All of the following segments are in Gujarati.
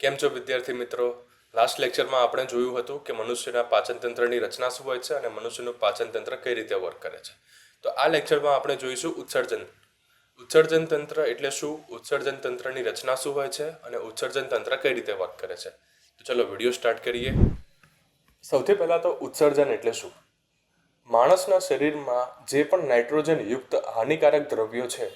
કેમ છો વિદ્યાર્થી મિત્રો? લાસ્ટ લેક્ચરમાં આપણે જોયું હતું કે મનુષ્યના પાચન તંત્રની રચના શું હોય છે અને મનુષ્યનું પાચન તંત્ર કઈ રીતે વર્ક કરે છે. તો આ લેક્ચરમાં આપણે જોઈશું ઉત્સર્જન. ઉત્સર્જન તંત્ર એટલે શું? ઉત્સર્જન તંત્રની રચના શું હોય છે અને ઉત્સર્જન તંત્ર કઈ રીતે વર્ક કરે છે? તો ચલો વીડિયો સ્ટાર્ટ કરીએ. સૌથી પહેલાં તો ઉત્સર્જન એટલે શું? માણસના શરીરમાં જે પણ નાઇટ્રોજન યુક્ત હાનિકારક દ્રવ્યો છે,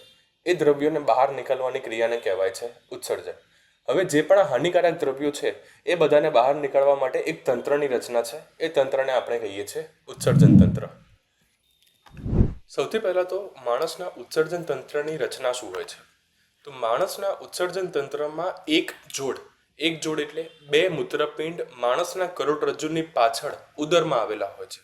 એ દ્રવ્યોને બહાર નીકળવાની ક્રિયાને કહેવાય છે ઉત્સર્જન. હવે જે પણ હાનિકારક દ્રવ્યો છે, એ બધાને બહાર નીકળવા માટે એક તંત્રની રચના છે. એ તંત્રને આપણે કહીએ છીએ ઉત્સર્જન તંત્ર. સૌથી પહેલાં તો માણસના ઉત્સર્જન તંત્રની રચના શું હોય છે? તો માણસના ઉત્સર્જન તંત્રમાં એક જોડ એક જોડ એટલે બે મૂત્રપિંડ માણસના કરોડરજ્જુની પાછળ ઉદરમાં આવેલા હોય છે.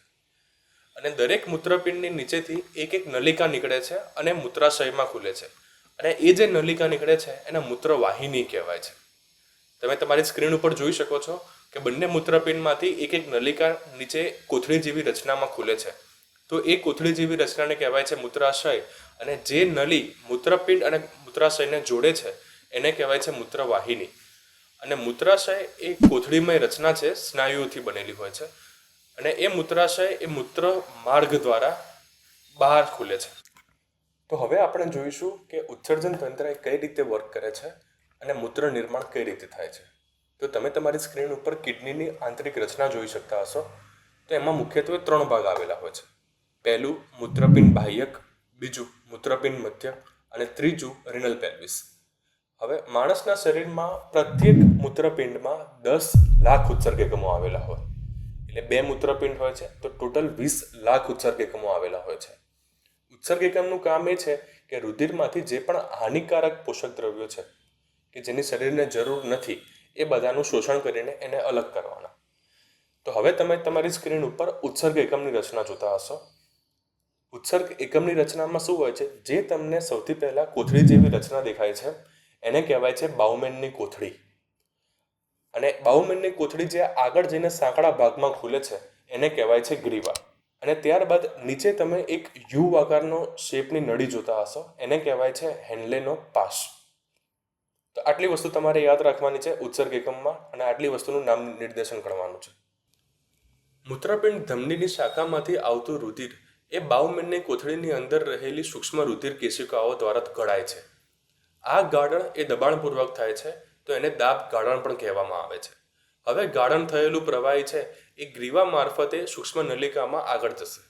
અને દરેક મૂત્રપિંડની નીચેથી એક એક નલિકા નીકળે છે અને મૂત્રાશયમાં ખુલે છે. અને એ જે નલિકા નીકળે છે, એને મૂત્રવાહિની કહેવાય છે. તમે તમારી સ્ક્રીન ઉપર જોઈ શકો છો કે બંને મૂત્રપિંડમાંથી એક એક નલિકા નીચે કોથળી જેવી રચનામાં ખુલે છે. તો એ કોથળી જેવી રચનાને કહેવાય છે મૂત્રાશય અને જે નલી મૂત્રપિંડ અને મૂત્રાશયને જોડે છે, એને કહેવાય છે મૂત્રવાહિની. અને મૂત્રાશય એ કોથળીમય રચના છે, સ્નાયુઓથી બનેલી હોય છે. અને એ મૂત્રાશય એ મૂત્ર માર્ગ દ્વારા બહાર ખુલે છે. તો હવે આપણે જોઈશું કે ઉત્સર્જન તંત્ર એ કઈ રીતે વર્ક કરે છે અને મૂત્ર નિર્માણ કઈ રીતે થાય છે. તો તમે તમારી સ્ક્રીન ઉપર કિડનીની આંતરિક રચના જોઈ શકતા હશો. તો એમાં મુખ્યત્વે ત્રણ ભાગ આવેલા હોય છે. પહેલું મૂત્રપિંડ બાહ્યક, બીજું મૂત્રપિંડ મધ્ય અને ત્રીજું રિનલ પેલ્વિસ હવે માણસના શરીરમાં પ્રત્યેક મૂત્રપિંડમાં દસ લાખ ઉત્સર્ગેકમો આવેલા હોય. એટલે બે મૂત્રપિંડ હોય છે, તો ટોટલ વીસ લાખ ઉત્સર્ગેકમો આવેલા હોય છે. ઉત્સર્ગ એકમનું કામ એ છે કે રુધિરમાંથી જે પણ હાનિકારક પોષક દ્રવ્યો છે, કે જેની શરીરને જરૂર નથી, એ બધાનું શોષણ કરીને એને અલગ કરવાના. તો હવે તમે તમારી સ્ક્રીન ઉપર ઉત્સર્ગ એકમની રચના જોતા હશો. ઉત્સર્ગ એકમની રચનામાં શું હોય છે? જે તમને સૌથી પહેલાં કોથળી જેવી રચના દેખાય છે, એને કહેવાય છે બાઉમેનની કોથળી. અને બાઉમેનની કોથળી જે આગળ જઈને સાંકડા ભાગમાં ખુલે છે, એને કહેવાય છે ગ્રીવા. અને ત્યારબાદ નીચે તમે એક યુ આકારનો શેપની નળી જોતા હશો. એને કહેવાય છે હેન્ડલેનો પાસ. તો આટલી વસ્તુ તમારે યાદ રાખવાની છે ઉત્સર્ગ એકમમાં અને આટલી વસ્તુનું નામ નિર્દેશન કરવાનું છે. મૂત્રપિંડ ધમનીની શાખામાંથી આવતું રુધિર એ બાઉમેનની કોથળીની અંદર રહેલી સૂક્ષ્મ રુધિર કેશિકાઓ દ્વારા ઘડાય છે. આ ગાળણ એ દબાણપૂર્વક થાય છે, તો એને દાબ ગાળણ પણ કહેવામાં આવે છે. હવે ગાળણ થયેલું પ્રવાહી છે, એ ગ્રીવા મારફતે સૂક્ષ્મ નલિકામાં આગળ જશે.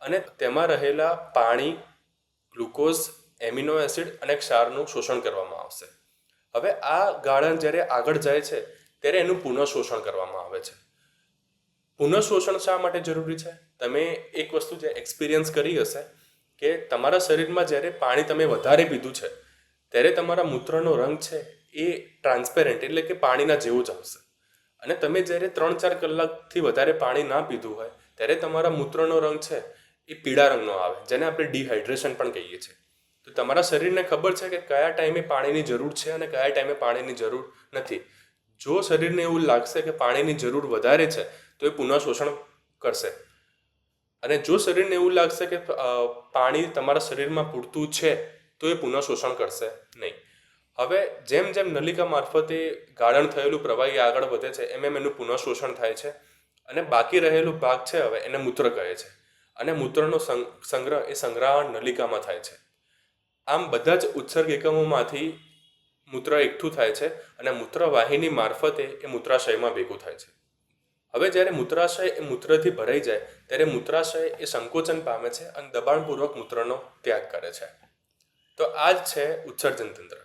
અને તેમાં રહેલા પાણી, ગ્લુકોઝ, એમિનો એસિડ અને ક્ષારનું શોષણ કરવામાં આવશે. હવે આ ગાળણ જ્યારે આગળ જાય છે, ત્યારે એનું પુનઃ શોષણ કરવામાં આવે છે. પુનઃ શોષણ શા માટે જરૂરી છે? તમે એક વસ્તુ જે એક્સપિરિયન્સ કરી હશે, કે તમારા શરીરમાં જ્યારે પાણી તમે વધારે પીધું છે, ત્યારે તમારા મૂત્રનો રંગ છે એ ટ્રાન્સપેરન્ટ એટલે કે પાણીના જેવો જ આવશે. અને તમે જ્યારે ત્રણ ચાર કલાકથી વધારે પાણી ના પીધું હોય, ત્યારે તમારા મૂત્રનો રંગ છે એ પીળા રંગનો આવે, જેને આપણે ડિહાઇડ્રેશન પણ કહીએ છીએ. તો તમારા શરીરને ખબર છે કે કયા ટાઈમે પાણીની જરૂર છે અને કયા ટાઈમે પાણીની જરૂર નથી. જો શરીરને એવું લાગશે કે પાણીની જરૂર વધારે છે, તો એ પુનઃ શોષણ કરશે. અને જો શરીરને એવું લાગશે કે પાણી તમારા શરીરમાં પૂરતું છે, તો એ પુનઃ શોષણ કરશે નહીં. હવે જેમ જેમ નલિકા મારફતે ગાળણ થયેલું પ્રવાહી આગળ વધે છે, એમ એમ એનું પુનઃશોષણ થાય છે અને બાકી રહેલું ભાગ છે હવે એને મૂત્ર કહે છે. અને મૂત્રનો સંગ્રહ એ સંગ્રહણ નલિકામાં થાય છે. આમ બધા જ ઉત્સર્ગ એકમોમાંથી મૂત્ર એકઠું થાય છે અને મૂત્રવાહિની મારફતે એ મૂત્રાશયમાં ભેગું થાય છે. હવે જ્યારે મૂત્રાશય એ મૂત્રથી ભરાઈ જાય, ત્યારે મૂત્રાશય એ સંકોચન પામે છે અને દબાણપૂર્વક મૂત્રનો ત્યાગ કરે છે. તો આ જ છે ઉત્સર્જન તંત્ર.